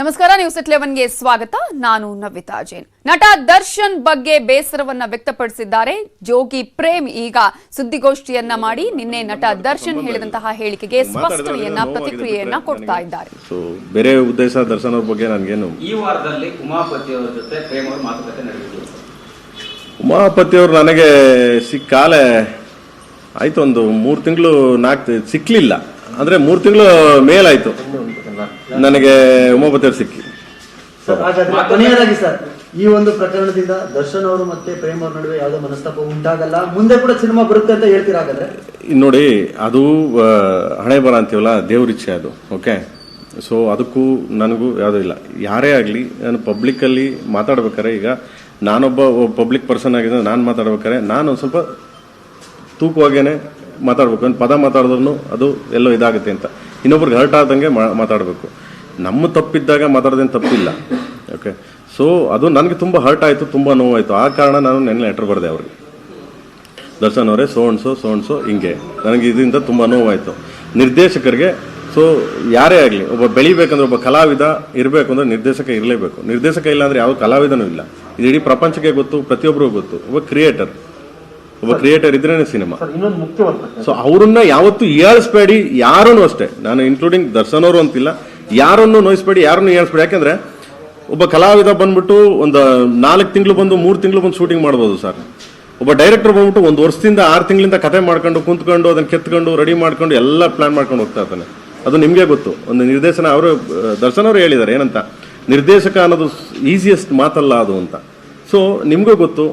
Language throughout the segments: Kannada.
ನಮಸ್ಕಾರ ನ್ಯೂಸ್ ಎಟ್ ಲೆವೆನ್ಗೆ ಸ್ವಾಗತ. ನಾನು ನವಿತಾ ಜೈನ್. ನಟ ದರ್ಶನ್ ಬಗ್ಗೆ ಬೇಸರವನ್ನ ವ್ಯಕ್ತಪಡಿಸಿದ್ದಾರೆ. ಜೋಗಿ ಪ್ರೇಮ್ ಈಗ ಸುದ್ದಿಗೋಷ್ಠಿಯನ್ನ ಮಾಡಿ ನಿನ್ನೆ ನಟ ದರ್ಶನ್ ಹೇಳಿದಂತಹ ಹೇಳಿಕೆಗೆ ಸ್ಪಷ್ಟನೆಯನ್ನ ಪ್ರತಿಕ್ರಿಯೆಯನ್ನ ಕೊಡ್ತಾ ಇದ್ದಾರೆ. ಸೊ ಬೇರೆ ಉದ್ದೇಶ ದರ್ಶನ್ ಅವ್ರ ಬಗ್ಗೆ ನನಗೇನು? ಈ ವಾರದಲ್ಲಿ ಉಮಾಪತಿ ಅವರ ಜೊತೆ ಪ್ರೇಮ್ ಅವರು ಮಾತುಕತೆ ನಡೆದಿದ್ರು ಉಮಾಪತಿ ಅವರು ನನಗೆ ಸಿಕ್ಕಾಲೆ ಆಯ್ತು ಒಂದು ಮೂರು ತಿಂಗಳು ನಾಲ್ಕು ಸಿಕ್ಕಲಿಲ್ಲ ಅಂದ್ರೆ ಮೂರು ತಿಂಗಳು ಮೇಲಾಯ್ತು. ನನಗೆ ಉಮಾಪತಿ ಅವ್ರು ಸಿಕ್ಕಿ. ಕೊನೆಯದಾಗಿ ಸರ್ ಈ ಒಂದು ಪ್ರಕರಣದಿಂದ ದರ್ಶನ್ ಅವರು ಮತ್ತೆ ಪ್ರೇಮ್ ಅವ್ರ ನಡುವೆ ಯಾವುದೇ ಮನಸ್ತಾಪ ಉಂಟಾಗಲ್ಲ. ಮುಂದೆ ಕೂಡ ಸಿನಿಮಾ ಬರುತ್ತೆ ಅಂತ ಹೇಳ್ತೀರಾ ಹಾಗಾದ್ರೆ? ನೋಡಿ ಅದು ಹಣೆ ಬರ ಅಂತೀವಲ್ಲ ದೇವ್ರ ಇಚ್ಛೆ ಅದು ಓಕೆ? ಸೊ ಅದಕ್ಕೂ ನನಗೂ ಯಾವುದೂ ಇಲ್ಲ. ಯಾರೇ ಆಗಲಿ ನಾನು ಪಬ್ಲಿಕ್ಕಲ್ಲಿ ಮಾತಾಡ್ಬೇಕಾರೆ ಈಗ ನಾನೊಬ್ಬ ಪಬ್ಲಿಕ್ ಪರ್ಸನ್ ಆಗಿದ್ದರೆ ನಾನು ಮಾತಾಡ್ಬೇಕಾರೆ ನಾನು ಸ್ವಲ್ಪ ತೂಕವಾಗೇನೆ ಮಾತಾಡ್ಬೇಕು. ಪದ ಮಾತಾಡಿದ್ರು ಅದು ಎಲ್ಲೋ ಇದಾಗುತ್ತೆ ಅಂತ. ಇನ್ನೊಬ್ರಿಗೆ ಹರ್ಟ್ ಆದಂಗೆ ಮಾತಾಡಬೇಕು. ನಮ್ಮ ತಪ್ಪಿದ್ದಾಗ ಮಾತಾಡೋದೇನು ತಪ್ಪಿಲ್ಲ. ಓಕೆ ಸೊ ಅದು ನನಗೆ ತುಂಬ ಹರ್ಟ್ ಆಯಿತು, ತುಂಬ ನೋವಾಯಿತು. ಆ ಕಾರಣ ನಾನು ನೆನ್ನೆ ಲೆಟ್ರ್ ಬರೆದೆ ಅವ್ರಿಗೆ. ದರ್ಶನ್ ಅವರೇ ಸೋಣ್ಸೋ ಸೋಣ್ಸೋ ಹಿಂಗೆ. ನನಗೆ ಇದರಿಂದ ತುಂಬ ನೋವಾಯಿತು. ನಿರ್ದೇಶಕರಿಗೆ ಸೊ ಯಾರೇ ಆಗಲಿ, ಒಬ್ಬ ಬೆಳಿಬೇಕಂದ್ರೆ ಒಬ್ಬ ಕಲಾವಿದ ಇರಬೇಕು ಅಂದರೆ ನಿರ್ದೇಶಕ ಇರಲೇಬೇಕು. ನಿರ್ದೇಶಕ ಇಲ್ಲ ಅಂದ್ರೆ ಯಾವ ಕಲಾವಿದನೂ ಇಲ್ಲ. ಇದು ಇಡೀ ಪ್ರಪಂಚಕ್ಕೆ ಗೊತ್ತು ಪ್ರತಿಯೊಬ್ಬರಿಗೂ ಗೊತ್ತು. ಒಬ್ಬ ಕ್ರಿಯೇಟರ್ ಒಬ್ಬ ಕ್ರಿಯೇಟರ್ ಇದ್ರೇನೆ ಸಿನಿಮಾ ಇನ್ನೊಂದು ಮುಖ್ಯವಾದ ಸೊ ಅವರನ್ನ ಯಾವತ್ತು ಏಳಿಸ್ಬೇಡಿ ಯಾರನ್ನು ಅಷ್ಟೇ. ನಾನು ಇನ್ಕ್ಲೂಡಿಂಗ್ ದರ್ಶನ್ ಅವರು ಅಂತಿಲ್ಲ. ಯಾರನ್ನು ನೋಯಿಸ್ಬೇಡಿ ಯಾರನ್ನು ಏಳಿಸ್ಬೇಡಿ ಯಾಕೆಂದ್ರೆ ಒಬ್ಬ ಕಲಾವಿದ ಬಂದ್ಬಿಟ್ಟು ಒಂದು ನಾಲ್ಕು ತಿಂಗಳು ಬಂದು ಮೂರು ತಿಂಗಳು ಬಂದು ಶೂಟಿಂಗ್ ಮಾಡ್ಬೋದು ಸರ್. ಒಬ್ಬ ಡೈರೆಕ್ಟರ್ ಬಂದ್ಬಿಟ್ಟು ಒಂದು ವರ್ಷದಿಂದ ಆರು ತಿಂಗಳಿಂದ ಕತೆ ಮಾಡ್ಕೊಂಡು ಕುಂತ್ಕೊಂಡು ಅದನ್ನ ಕೆತ್ಕೊಂಡು ರೆಡಿ ಮಾಡ್ಕೊಂಡು ಎಲ್ಲ ಪ್ಲಾನ್ ಮಾಡ್ಕೊಂಡು ಹೋಗ್ತಾ ಇರ್ತಾನೆ. ಅದು ನಿಮಗೆ ಗೊತ್ತು. ಒಂದು ನಿರ್ದೇಶನ ಅವರು ದರ್ಶನ್ ಅವರು ಹೇಳಿದ್ದಾರೆ ಏನಂತ. ನಿರ್ದೇಶಕ ಅನ್ನೋದು ಈಸಿಯೆಸ್ಟ್ ಮಾತಲ್ಲ ಅದು ಅಂತ. ಸೊ ನಿಮಗೂ ಗೊತ್ತು.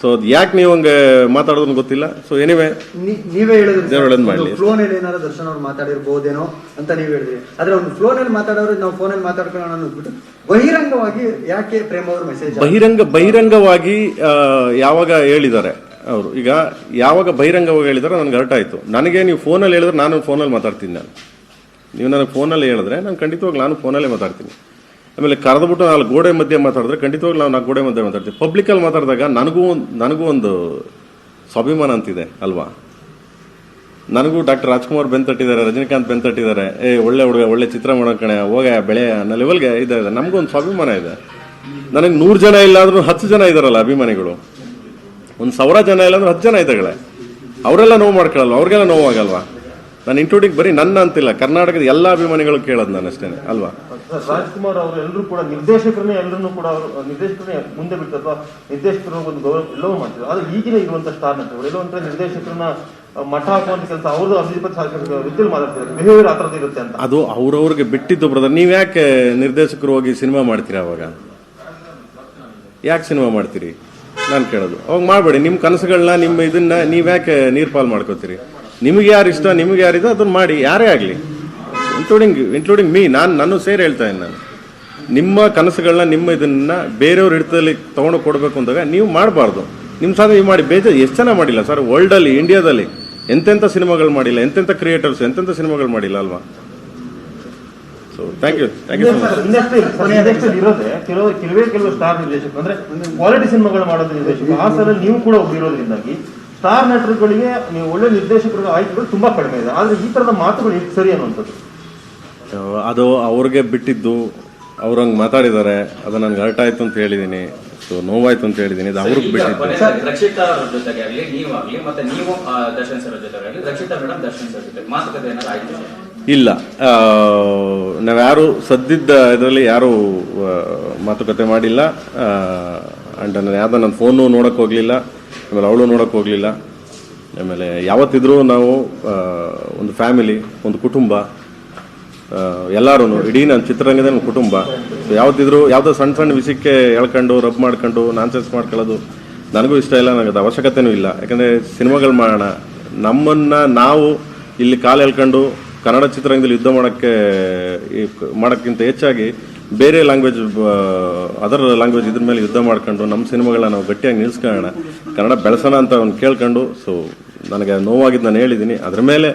ಸೊ ಅದು ಯಾಕೆ ನೀವು ಹಂಗೆ ಮಾತಾಡೋದನ್ನು ಗೊತ್ತಿಲ್ಲ. ಸೊ ಎನಿವೆ ನೀ- ನೀವೇ ಹೇಳಿದ್ರಿ ದೇವ್ರು ಒಳ್ಳೇದ್ ಮಾಡ್ಲಿ. ಫ್ಲೋ ನಲ್ಲಿ ಏನಾದ್ರು ದರ್ಶನ್ ಅವ್ರು ಮಾತಾಡಿರ್ಬೋದೇನೋ ಅಂತ ನೀವು ಹೇಳಿದ್ರಿ. ಆದ್ರೆ ಒಂದು ಫ್ಲೋನಲ್ಲಿ ಮಾತಾಡೋರು ನಾವು ಫೋನ್ ಅಲ್ಲಿ ಮಾತಾಡ್ಕೊಳ್ಳೋಣ ಅಂದ್ಬಿಟ್ಟು ಬಹಿರಂಗವಾಗಿ ಯಾಕೆ ಪ್ರೇಮ್ ಅವ್ರ ಮೆಸೇಜ್ ಬಹಿರಂಗ ಬಹಿರಂಗವಾಗಿ ಯಾವಾಗ ಹೇಳಿದ್ದಾರೆ ಅವರು. ಈಗ ಯಾವಾಗ ಬಹಿರಂಗವಾಗಿ ಹೇಳಿದಾರೆ ನನಗೆ ಹರ್ಟ್ ಆಯಿತು. ನನಗೆ ನೀವು ಫೋನಲ್ಲಿ ಹೇಳಿದ್ರೆ ನಾನು ಫೋನಲ್ಲಿ ಮಾತಾಡ್ತೀನಿ ನಾನು. ನೀವು ನನಗೆ ಫೋನಲ್ಲಿ ಹೇಳಿದ್ರೆ ನಾನು ಖಂಡಿತವಾಗಿ ನಾನು ಫೋನಲ್ಲೇ ಮಾತಾಡ್ತೀನಿ. ಆಮೇಲೆ ಕರೆದ್ಬಿಟ್ಟು ಅಲ್ಲಿ ಗೋಡೆ ಮಧ್ಯೆ ಮಾತಾಡಿದ್ರೆ ಖಂಡಿತವಾಗಿ ನಾವು ನಾಲ್ಕು ಗೋಡೆ ಮಧ್ಯೆ ಮಾತಾಡ್ತೀವಿ. ಪಬ್ಲಿಕಲ್ಲಿ ಮಾತಾಡಿದಾಗ ನನಗೂ ಒಂದು ನನಗೂ ಒಂದು ಸ್ವಾಭಿಮಾನ ಅಂತಿದೆ, ಅಲ್ವಾ? ನನಗೂ ಡಾಕ್ಟರ್ ರಾಜ್ಕುಮಾರ್ ಬೆನ್ ತಟ್ಟಿದ್ದಾರೆ, ರಜನಿಕಾಂತ್ ಬೆನ್ ತಟ್ಟಿದ್ದಾರೆ, ಏ, ಒಳ್ಳೆ ಹುಡುಗ, ಒಳ್ಳೆ ಚಿತ್ರ ಮಾಡೋ ಕಣೆ, ಹೋಗ, ಬೆಳೆ, ಅನ್ನೋ ಲೆವೆಲ್ಗೆ ಇದೆ ನಮಗೂ ಒಂದು ಸ್ವಾಭಿಮಾನ ಇದೆ. ನನಗೆ ನೂರು ಜನ ಇಲ್ಲ ಆದ್ರೂ ಹತ್ತು ಜನ ಇದ್ದಾರಲ್ಲ ಅಭಿಮಾನಿಗಳು. ಒಂದು ಸಾವಿರ ಜನ ಇಲ್ಲ ಅಂದ್ರೆ ಹತ್ತು ಜನ ಇದ್ದಾಗಳೆ ಅವರೆಲ್ಲ ನೋವು ಮಾಡ್ಕೊಳ್ಳಲ್ವ ಅವ್ರಿಗೆಲ್ಲ ನೋವಾಗಲ್ವಾ ನಾನು ಇನ್ಕ್ಲೂಡಿಂಗ್ ಬರೀ ನನ್ನ ಅಂತಿಲ್ಲ ಕರ್ನಾಟಕದ ಎಲ್ಲ ಅಭಿಮಾನಿಗಳು ಕೇಳೋದು ನಾನು ಅಷ್ಟೇ ಅಲ್ವಾ? ರಾಜ್ಕುಮಾರ್ ಅವರು ಎಲ್ಲರೂ ಕೂಡ ನಿರ್ದೇಶಕರನ್ನೇ ಎಲ್ಲರನ್ನೂ ಕೂಡ ಅವರು ನಿರ್ದೇಶಕರನ್ನೇ ಮುಂದೆ ಅಥವಾ ನಿರ್ದೇಶಕರು ಒಂದು ಗೌರವ ಎಲ್ಲವೂ ಮಾಡ್ತಾರೆ ಆದ್ರೆ ಈಗಿನ ಇರುವಂತ ಸ್ಟಾರ್ ಅಂತ ಎಲ್ಲೋ ಒಂಥರ ನಿರ್ದೇಶಕರನ್ನ ಮಠ ಹಾಕುವಂತ ಕೆಲಸ ಅವ್ರದ್ದು ಅಭಿಜಿತ್ ರೀತಿಯಲ್ಲಿ ಮಾತಾಡ್ತಿದ್ದಾರೆ. ಬಿಹೇವಿಯರ್ ಆ ಥರದ್ದು ಇರುತ್ತೆ ಅಂತ. ಅದು ಅವ್ರವ್ರಿಗೆ ಬಿಟ್ಟಿದ್ದು ಬ್ರದರ್ ನೀವು ಯಾಕೆ ನಿರ್ದೇಶಕರು ಹೋಗಿ ಸಿನಿಮಾ ಮಾಡ್ತೀರಾ ಅವಾಗ? ಯಾಕೆ ಸಿನಿಮಾ ಮಾಡ್ತೀರಿ? ನಾನು ಕೇಳೋದು. ಅವಾಗ ಮಾಡಬೇಡಿ ನಿಮ್ಮ ಕನಸುಗಳನ್ನ ನಿಮ್ಮ ಇದನ್ನ ನೀವ್ಯಾಕೆ ನೀರ್ಪಾಲ್ ಮಾಡ್ಕೋತೀರಿ? ನಿಮಗೆ ಯಾರು ಇಷ್ಟ, ನಿಮಗೆ ಯಾರಿದೆ ಅದನ್ನು ಮಾಡಿ, ಯಾರೇ ಆಗಲಿ. ಇನ್ಕ್ಲೂಡಿಂಗ್ ಇನ್ಕ್ಲೂಡಿಂಗ್ ಮೀ ನಾನು ನಾನು ಸೇರಿ ಹೇಳ್ತಾ ಇದ್ದೀನಿ ನಾನು. ನಿಮ್ಮ ಕನಸುಗಳನ್ನ, ನಿಮ್ಮ ಇದನ್ನು ಬೇರೆಯವ್ರ ಹಿಡಿತದಲ್ಲಿ ತೊಗೊಂಡು ಕೊಡಬೇಕು ಅಂದಾಗ ನೀವು ಮಾಡಬಾರ್ದು. ನಿಮ್ಮ ಸಾಧನೆ ನೀವು ಮಾಡಿ ಬೇಜ ಎಷ್ಟು ಚೆನ್ನಾಗಿ ಮಾಡಿಲ್ಲ ಸರ್? ವರ್ಲ್ಡಲ್ಲಿ ಇಂಡಿಯಾದಲ್ಲಿ ಎಂತೆಂಥ ಸಿನಿಮಾಗಳು ಮಾಡಿಲ್ಲ ಎಂತೆಂಥ ಕ್ರಿಯೇಟರ್ಸ್ ಎಂತೆಂಥ ಸಿನಿಮಾಗಳು ಮಾಡಿಲ್ಲ ಅಲ್ವಾ? So thank you thank you ಕೆಲವು, ಕೆಲವೇ ಸ್ಟಾರ್ ನಿರ್ದೇಶಕ ಅಂದ್ರೆ ಕ್ವಾಲಿಟಿ ಸಿನಿಮಾಗಳು ಮಾಡೋದು ನಿರ್ದೇಶಕ ಆ ಸಲ ನೀವು ಕೂಡ ಒಬ್ಬಿರೋದ್ರಿಂದಾಗಿ ಸ್ಟಾರ್ ನಟರುಗಳಿಗೆ ನೀವು ಒಳ್ಳೆ ನಿರ್ದೇಶಕರ ಆಯ್ಕೆಗಳು ತುಂಬಾ ಕಡಿಮೆ ಇದೆ. ಆದ್ರೆ ಈ ತರದ ಮಾತುಗಳು ಎಷ್ಟು ಸರಿ ಅನ್ನುವಂಥದ್ದು? ಅದು ಅವ್ರಿಗೆ ಬಿಟ್ಟಿದ್ದು ಅವ್ರು ಹಂಗೆ ಮಾತಾಡಿದ್ದಾರೆ ಅದು ನನಗೆ ಹರ್ಟ್ ಆಯ್ತು ಅಂತ ಹೇಳಿದ್ದೀನಿ ಸೊ ನೋವಾಯ್ತು ಅಂತ ಹೇಳಿದ್ದೀನಿ ಇದು ಅವ್ರಿಗೆ ಬಿಟ್ಟಿದ್ದು. ರಕ್ಷಿತಾ ಅವ್ರ ಜೊತೆಗೆ ಆಗಲಿ ನೀವಾಗ್ಲಿ ಮತ್ತೆ ನೀವು ಆ, ದರ್ಶನ್ ಸರ್ ಜೊತೆಗೆ ಆಗಲಿ ರಕ್ಷಿತಾ ಮೇಡಮ್ ದರ್ಶನ್ ಸರ್ ಜೊತೆ ಮಾತುಕತೆ ಏನಾದ್ರು ಆಯ್ತು? ಇಲ್ಲ. ನಾವ್ಯಾರು ಸದ್ದಿದ್ದ ಇದರಲ್ಲಿ ಯಾರು ಆ, ಮಾತುಕತೆ ಮಾಡಿಲ್ಲ. ಅಂಡ್ ನಾನು ಯಾವುದೋ ನನ್ನ ಫೋನು ನೋಡಕ್ ಹೋಗಲಿಲ್ಲ. ಆಮೇಲೆ ಅವಳು ನೋಡೋಕೆ ಹೋಗಲಿಲ್ಲ. ಆಮೇಲೆ ಯಾವತ್ತಿದ್ರೂ ನಾವು ಒಂದು ಫ್ಯಾಮಿಲಿ, ಒಂದು ಕುಟುಂಬ ಎಲ್ಲರೂ ಇಡೀ ನನ್ನ ಚಿತ್ರರಂಗದ ನನ್ನ ಕುಟುಂಬ. ಯಾವತ್ತಿದ್ರೂ ಯಾವುದೋ ಸಣ್ಣ ಸಣ್ಣ ವಿಷಯಕ್ಕೆ ಹೇಳ್ಕೊಂಡು ರಬ್ ಮಾಡ್ಕೊಂಡು ನಾನ್ಸೆನ್ಸ್ ಮಾಡ್ಕೊಳ್ಳೋದು ನನಗೂ ಇಷ್ಟ ಇಲ್ಲ ನನಗೆ ಅದು ಅವಶ್ಯಕತೆಯೂ ಇಲ್ಲ. ಯಾಕಂದರೆ ಸಿನಿಮಾಗಳು ಮಾಡೋಣ. ನಮ್ಮನ್ನು ನಾವು ಇಲ್ಲಿ ಕಾಲು ಹೇಳ್ಕೊಂಡು ಕನ್ನಡ ಚಿತ್ರರಂಗದಲ್ಲಿ ಯುದ್ಧ ಮಾಡೋಕ್ಕೆ ಮಾಡೋಕ್ಕಿಂತ ಹೆಚ್ಚಾಗಿ ಬೇರೆ ಲ್ಯಾಂಗ್ವೇಜ್ ಅದರ್ ಲ್ಯಾಂಗ್ವೇಜ್ ಇದ್ರ ಮೇಲೆ ಯುದ್ಧ ಮಾಡ್ಕೊಂಡು ನಮ್ಮ ಸಿನಿಮಾಗಳನ್ನ ನಾವು ಗಟ್ಟಿಯಾಗಿ ನಿಲ್ಸ್ಕೊಳ್ಳೋಣ. ಕನ್ನಡ ಬೆಳೆಸೋಣ ಅಂತ ಅವ್ನು ಕೇಳ್ಕೊಂಡು ಸೊ ನನಗೆ ನೋವಾಗಿದ್ದು ನಾನು ಹೇಳಿದ್ದೀನಿ ಅದ್ರ ಮೇಲೆ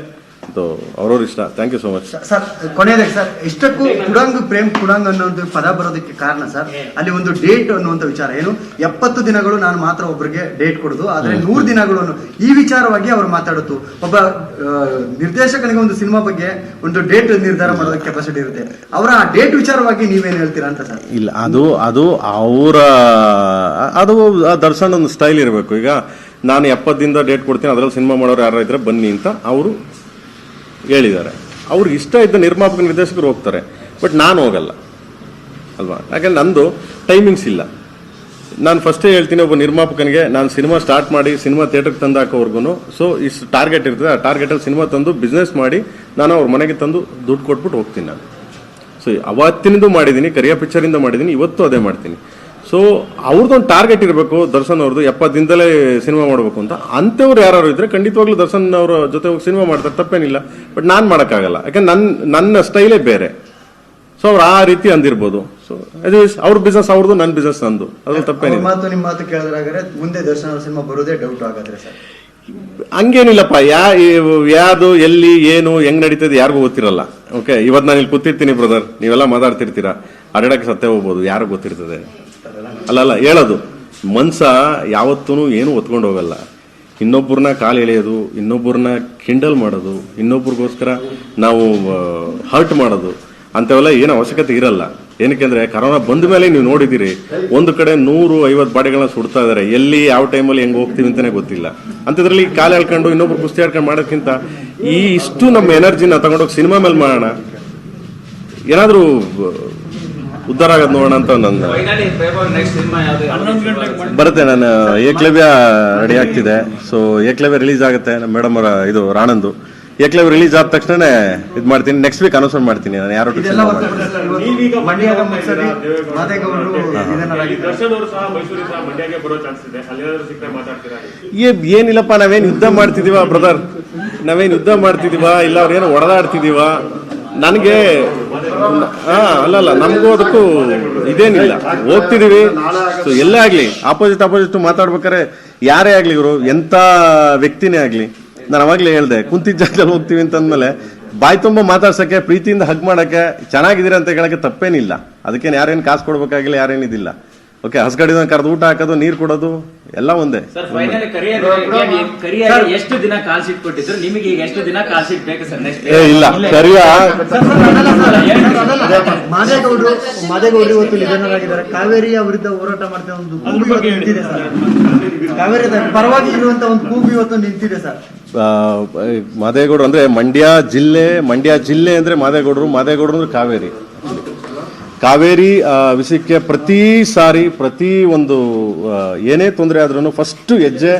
ಸೊ ಅವ್ರವ್ರ ಇಷ್ಟ thank you so much sir ಕೊನೆಯದಾಗಿ ಸರ್ ಇಷ್ಟಕ್ಕೂ ಕುಡಂಗ್ ಪ್ರೇಮ್ ಕುಡಂಗ್ ಅನ್ನೋ ಒಂದು ಪದ ಬರೋದಕ್ಕೆ ಕಾರಣ ಸರ್ ಅಲ್ಲಿ ಒಂದು ಡೇಟ್ ಅನ್ನುವಂತ ವಿಚಾರ. ಏನು? ಎಪ್ಪತ್ತು ದಿನಗಳು ನಾನು ಮಾತ್ರ ಒಬ್ಬರಿಗೆ ಡೇಟ್ ಕೊಡುದು ಆದ್ರೆ ನೂರು ದಿನಗಳು ಅನ್ನೋ ಈ ವಿಚಾರವಾಗಿ ಅವರು ಮಾತಾಡುತ್ತು ಒಬ್ಬ ನಿರ್ದೇಶಕನಿಗೆ ಒಂದು ಸಿನಿಮಾ ಬಗ್ಗೆ ಒಂದು ಡೇಟ್ ನಿರ್ಧಾರ ಮಾಡೋದಕ್ಕೆ ಕೆಪಾಸಿಟಿ ಇರುತ್ತೆ. ಅವರ ಆ ಡೇಟ್ ವಿಚಾರವಾಗಿ ನೀವೇನು ಹೇಳ್ತೀರಾ ಅಂತ ಸರ್ ಇಲ್ಲ ಅದು ಅದು ಅವರ ಅದು ದರ್ಶನ್ ಒಂದು ಸ್ಟೈಲ್ ಇರಬೇಕು. ಈಗ ನಾನು ಎಪ್ಪತ್ತಿಂದ ಡೇಟ್ ಕೊಡ್ತೀನಿ ಅದರಲ್ಲಿ ಸಿನಿಮಾ ಮಾಡೋರು ಯಾರು ಇದ್ರೆ ಬನ್ನಿ ಅಂತ ಅವರು ಹೇಳಿದ್ದಾರೆ. ಅವ್ರಿಗೆ ಇಷ್ಟ ಇದ್ದ ನಿರ್ಮಾಪಕ ನಿರ್ದೇಶಕರು ಹೋಗ್ತಾರೆ. ಬಟ್ ನಾನು ಹೋಗಲ್ಲ. ಅಲ್ವಾ? ಯಾಕಂದ್ರೆ ನಂದು ಟೈಮಿಂಗ್ಸ್ ಇಲ್ಲ. ನಾನು ಫಸ್ಟೇ ಹೇಳ್ತೀನಿ ಒಬ್ಬ ನಿರ್ಮಾಪಕನಿಗೆ, ನಾನು ಸಿನಿಮಾ ಸ್ಟಾರ್ಟ್ ಮಾಡಿ, ಸಿನಿಮಾ ಥಿಯೇಟರ್ಗೆ ತಂದು ಹಾಕೋವರೆಗೂ ಸೊ ಇಷ್ಟು ಟಾರ್ಗೆಟ್ ಇರ್ತದೆ. ಆ ಟಾರ್ಗೆಟಲ್ಲಿ ಸಿನಿಮಾ ತಂದು ಬಿಸ್ನೆಸ್ ಮಾಡಿ ನಾನು ಅವ್ರ ಮನೆಗೆ ತಂದು ದುಡ್ಡು ಕೊಟ್ಬಿಟ್ಟು ಹೋಗ್ತೀನಿ ನಾನು. ಸೊ ಅವತ್ತಿನಿಂದ ಮಾಡಿದ್ದೀನಿ ಕರಿಯ ಪಿಕ್ಚರಿಂದ ಮಾಡಿದ್ದೀನಿ, ಇವತ್ತು ಅದೇ ಮಾಡ್ತೀನಿ. ಸೊ ಅವ್ರದ್ದೊಂದು ಟಾರ್ಗೆಟ್ ಇರಬೇಕು ದರ್ಶನ್ ಅವ್ರದ್ದು ಎಪ್ಪತ್ತು ದಿನದಲ್ಲೇ ಸಿನಿಮಾ ಮಾಡಬೇಕು ಅಂತ. ಅಂಥವ್ರು ಯಾರು ಇದ್ರೆ ಖಂಡಿತವಾಗ್ಲೂ ದರ್ಶನ್ ಅವರ ಜೊತೆ ಹೋಗಿ ಸಿನಿಮಾ ಮಾಡ್ತಾರೆ ತಪ್ಪೇನಿಲ್ಲ. ಬಟ್ ನಾನು ಮಾಡೋಕ್ಕಾಗಲ್ಲ. ಯಾಕಂದ್ರೆ ನನ್ನ ನನ್ನ ಸ್ಟೈಲೇ ಬೇರೆ. ಸೊ ಅವ್ರು ಆ ರೀತಿ ಅಂದಿರ್ಬೋದು. ಸೊ ಅದು ಅವ್ರ ಬಿಸ್ನೆಸ್ ಅವ್ರದ್ದು ನನ್ನ ಬಿಸ್ನೆಸ್ ನಂದು. ಅದ್ರಲ್ಲಿ ತಪ್ಪೇನಿಲ್ಲ. ಮಾತು ನಿಮ್ಮ ಮಾತು ಕೇಳಿದ್ರೆ ಮುಂದೆ ದರ್ಶನ್ ಅವ್ರ ಸಿನಿಮಾ ಬರೋದೇ ಡೌಟ್ ಆಗಾದ್ರೆ ಸರ್. ಹಂಗೇನಿಲ್ಲಪ್ಪ ಯಾ ಯಾವುದು ಎಲ್ಲಿ ಏನು ಹೆಂಗ್ ನಡೀತದೆ ಯಾರಿಗೂ ಗೊತ್ತಿರಲ್ಲ. ಓಕೆ ಇವತ್ತು ನಾನು ಇಲ್ಲಿ ಕೂತಿರ್ತೀನಿ ಬ್ರದರ್ ನೀವೆಲ್ಲ ಮಾತಾಡ್ತಿರ್ತೀರಾ. ಅಡಡಕ್ಕೆ ಸತ್ತೇ ಹೋಗ್ಬೋದು ಯಾರು ಗೊತ್ತಿರ್ತದೆ. ಅಲ್ಲ ಅಲ್ಲ, ಹೇಳೋದು. ಮನ್ಸ ಯಾವತ್ತೂ ಏನು ಒತ್ಕೊಂಡು ಹೋಗಲ್ಲ. ಇನ್ನೊಬ್ಬರನ್ನ ಕಾಲು ಎಳೆಯೋದು, ಇನ್ನೊಬ್ಬರನ್ನ ಕಿಂಡಲ್ ಮಾಡೋದು, ಇನ್ನೊಬ್ರಿಗೋಸ್ಕರ ನಾವು ಹರ್ಟ್ ಮಾಡೋದು, ಅಂಥವೆಲ್ಲ ಏನು ಅವಶ್ಯಕತೆ ಇರಲ್ಲ. ಏನಕ್ಕೆ ಅಂದರೆ ಕರೋನಾ ಬಂದ ಮೇಲೆ ನೀವು ನೋಡಿದ್ದೀರಿ, ಒಂದು ಕಡೆ ನೂರು, ಐವತ್ತು ಬಾಡಿಗಳನ್ನ ಸುಡ್ತಾ ಇದ್ದಾರೆ. ಎಲ್ಲಿ, ಯಾವ ಟೈಮಲ್ಲಿ ಹೆಂಗೆ ಹೋಗ್ತೀವಿ ಅಂತಲೇ ಗೊತ್ತಿಲ್ಲ. ಅಂಥದ್ರಲ್ಲಿ ಕಾಲು ಹೇಳ್ಕೊಂಡು ಇನ್ನೊಬ್ರು ಕುಸ್ತಿ ಆಡ್ಕೊಂಡು ಮಾಡೋಕ್ಕಿಂತ ಈ ಇಷ್ಟು ನಮ್ಮ ಎನರ್ಜಿನ ತಗೊಂಡೋಗಿ ಸಿನಿಮಾ ಮೇಲೆ ಮಾಡೋಣ. ಏನಾದರೂ ಉದ್ಧಾರ ಆಗೋದು ನೋಡೋಣ ಅಂತ ನನ್ನ ಬರುತ್ತೆ ನಾನು ಏಕ್ಲವ್ಯ ರೆಡಿ ಆಗ್ತಿದೆ. ಸೊ ಏಕ್ಲವ್ಯ ರಿಲೀಸ್ ಆಗುತ್ತೆ ನಮ್ಮ ಮೇಡಮ್ ಅವರ ಇದು ರಾಣಂದು. ಏಕ್ಲವ್ಯ ರಿಲೀಸ್ ಆದ ತಕ್ಷಣ ಇದು ಮಾಡ್ತೀನಿ. ನೆಕ್ಸ್ಟ್ ವೀಕ್ ಅನೌನ್ಸ್ಮೆಂಟ್ ಮಾಡ್ತೀನಿ ನಾನು ಯಾರು ಏನಿಲ್ಲಪ್ಪ ನಾವೇನು ಯುದ್ಧ ಮಾಡ್ತಿದೀವ ಬ್ರದರ್ ನಾವೇನು ಯುದ್ಧ ಮಾಡ್ತಿದೀವ ಇಲ್ಲ ಅವ್ರೇನು ಹೊಡೆದಾಡ್ತಿದೀವ ನನಗೆ ಹಾ, ಅಲ್ಲಲ್ಲ, ನಮಗೂ ಅದಕ್ಕೂ ಇದೇನಿಲ್ಲ. ಹೋಗ್ತಿದೀವಿ. ಸೊ ಎಲ್ಲೇ ಆಗ್ಲಿ ಆಪೋಸಿಟ್ ಆಪೋಸಿಟ್ ಮಾತಾಡ್ಬೇಕಾರೆ ಯಾರೇ ಆಗ್ಲಿ ಇವರು ಎಂತ ವ್ಯಕ್ತಿನೇ ಆಗ್ಲಿ, ನಾನು ಅವಾಗ್ಲೇ ಹೇಳ್ದೆ, ಕುಂತಿದ್ದ ಜಾಗದಲ್ಲಿ ಹೋಗ್ತೀವಿ ಅಂತಂದ್ಮೇಲೆ ಬಾಯಿ ತುಂಬ ಮಾತಾಡ್ಸಕ್ಕೆ, ಪ್ರೀತಿಯಿಂದ ಹಗ್ ಮಾಡಕ್ಕೆ, ಚೆನ್ನಾಗಿದ್ದೀರಾ ಅಂತ ಹೇಳಕ್ಕೆ ತಪ್ಪೇನಿಲ್ಲ. ಅದಕ್ಕೇನು ಯಾರೇನು ಕಾಸು ಕೊಡ್ಬೇಕಾಗಿಲ್ಲ ಯಾರೇನಿದಿಲ್ಲ ಓಕೆ ಹಸ್ಗಡಿನ ಕರೆದು ಊಟ ಹಾಕೋದು ನೀರು ಕೊಡೋದು ಎಲ್ಲ ಒಂದೇ. ಸರ್ ಫೈನಲಿ ಕರಿಯರ್ ಎಷ್ಟು ದಿನ ಕಾಲ್ ಶೀಟ್ ಕೊಟ್ಟಿದ್ರು ನಿಮಗೆ ಈಗ ಎಷ್ಟು ದಿನ ಕಾಲ್ ಶೀಟ್ ಬೇಕು ಸರ್ ನೆಕ್ಸ್ಟ್ ಏ ಇಲ್ಲ. ಕರಿಯ ಮಾದೇಗೌಡರು ಮಾದೇಗೌಡರು ಇವತ್ತು ನಿಧನರಾಗಿದ್ದಾರೆ. ಕಾವೇರಿಯ ವಿರುದ್ಧ ಹೋರಾಟ ಮಾಡ್ತಾ ಒಂದು ಕೂಗು ಇವತ್ತು ನಿಂತಿದೆ ಸರ್. ಕಾವೇರಿ ಪರವಾಗಿ ಇರುವಂತ ಒಂದು ಕೂಗು ಇವತ್ತು ನಿಂತಿದೆ ಸರ್. ಮಾದೇಗೌಡರು ಅಂದ್ರೆ ಮಂಡ್ಯ ಜಿಲ್ಲೆ ಮಂಡ್ಯ ಜಿಲ್ಲೆ ಅಂದ್ರೆ ಮಾದೇಗೌಡರು ಮಾದೇಗೌಡರು ಅಂದ್ರೆ ಕಾವೇರಿ. ಕಾವೇರಿ ವಿಷಯಕ್ಕೆ ಪ್ರತಿ ಸಾರಿ, ಪ್ರತಿ ಒಂದು ಏನೇ ತೊಂದರೆ ಆದ್ರೂ ಫಸ್ಟ್ ಹೆಜ್ಜೆ